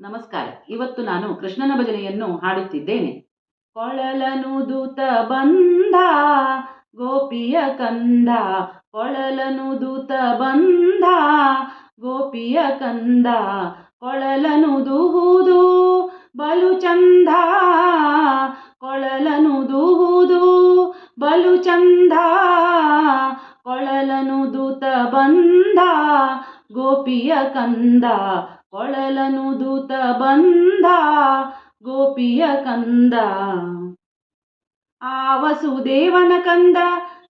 ನಮಸ್ಕಾರ. ಇವತ್ತು ನಾನು ಕೃಷ್ಣನ ಭಜನೆಯನ್ನು ಹಾಡುತ್ತಿದ್ದೇನೆ. ಕೊಳಲನು ದೂತ ಬಂದ, ಗೋಪಿಯ ಕಂದ. ಕೊಳಲನು ದೂತ ಬಂದ, ಗೋಪಿಯ ಕಂದ. ಕೊಳಲನು ದೂಹುದು ಬಲು ಚಂದ. ಕೊಳಲನು ದೂಹುದು ಬಲು ಚಂದ. ಕೊಳಲನು ದೂತ ಬಂದ, ಗೋಪಿಯ ಕಂದ. ಕೊಳಲನು ದೂತ ಬಂದ, ಗೋಪಿಯ ಕಂದ. ಆ ವಸುದೇವನ ಕಂದ,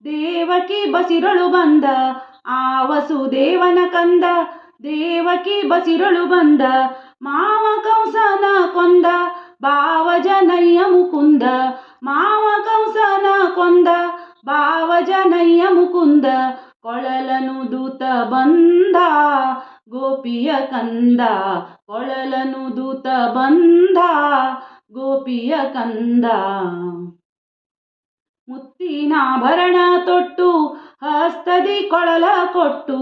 ದೇವಕಿ ಬಸಿರಳು ಬಂದ. ಆ ವಸುದೇವನ ಕಂದ, ದೇವಕಿ ಬಸಿರಳು ಬಂದ. ಮಾವ ಕಂಸನ ಕೊಂದ, ಭಾವಜನಯ್ಯ ಮುಕುಂದ. ಮಾವ ಕಂಸನ ಕೊಂದ, ಭಾವಜನಯ್ಯ ಮುಕುಂದ. ಕೊಳಲನು ದೂತ ಬಂದ ಗೋಪಿಯ ಕಂದ ಕೊಳಲನು ದೂತ ಬಂದ. ಗೋಪಿಯ ಕಂದ ಮುತ್ತಿನಾಭರಣ ತೊಟ್ಟು, ಹಸ್ತದಿ ಕೊಳಲ ಕೊಟ್ಟು.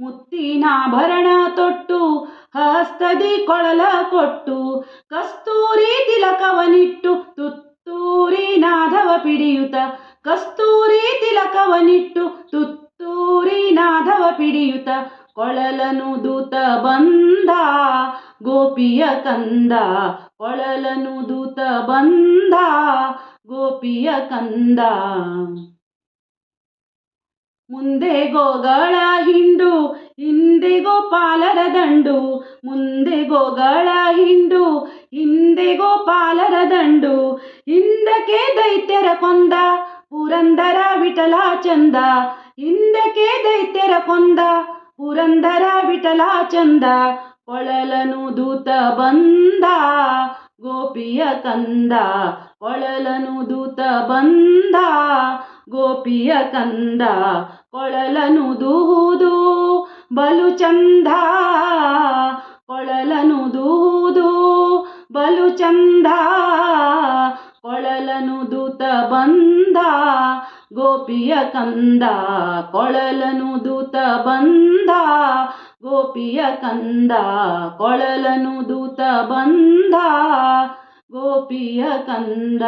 ಮುತ್ತಿನಾಭರಣ ತೊಟ್ಟು, ಹಸ್ತದಿ ಕೊಳಲ ಕೊಟ್ಟು. ಕಸ್ತೂರಿ ತಿಲಕವನಿಟ್ಟು, ತುತ್ತೂರಿ ನಾಧವ ಪಿಡಿಯುತ. ಕಸ್ತೂರಿ ತಿಲಕವನಿಟ್ಟು, ತುತ್ತೂರಿ ನಾಧವ ಪಿಡಿಯುತ. ಕೊಳಲನು ದೂತ ಬಂದ, ಗೋಪಿಯ ಕಂದ. ಕೊಳಲನು ದೂತ ಬಂದ, ಗೋಪಿಯ ಕಂದ. ಮುಂದೆ ಗೋಗಳ ಹಿಂಡು ಹಿಂದೆ ಗೋಪಾಲರ ದಂಡು. ಮುಂದೆ ಗೋಗಳ ಹಿಂಡು ಹಿಂದೆ ಗೋಪಾಲರ ದಂಡು. ಹಿಂದಕ್ಕೆ ದೈತ್ಯರ ಕೊಂದ, ಪುರಂದರ ವಿಠಲ ಚಂದ. ಹಿಂದಕ್ಕೆ ದೈತ್ಯರ ಕೊಂದ ಪುರಂದರ ವಿಠಲ ಚಂದ, ಕೊಳಲನು ದೂತ ಬಂದ, ಗೋಪಿಯ ಕಂದ, ಕೊಳಲನು ದೂತ ಬಂದ, ಗೋಪಿಯ ಕಂದ, ಕೊಳಲನು ದೂದು ಬಲು ಚಂದ, ಕೊಳಲನು ದೂದು ಬಲು ಚಂದ, ಕೊಳಲನು ದೂತ ಬಂದ ಗೋಪಿಯ ಕಂದ ಕೊಳಲನು ದೂತ ಬಂದ. ಗೋಪಿಯ ಕಂದ ಕೊಳಲನು ದೂತ ಬಂದ. ಗೋಪಿಯ ಕಂದ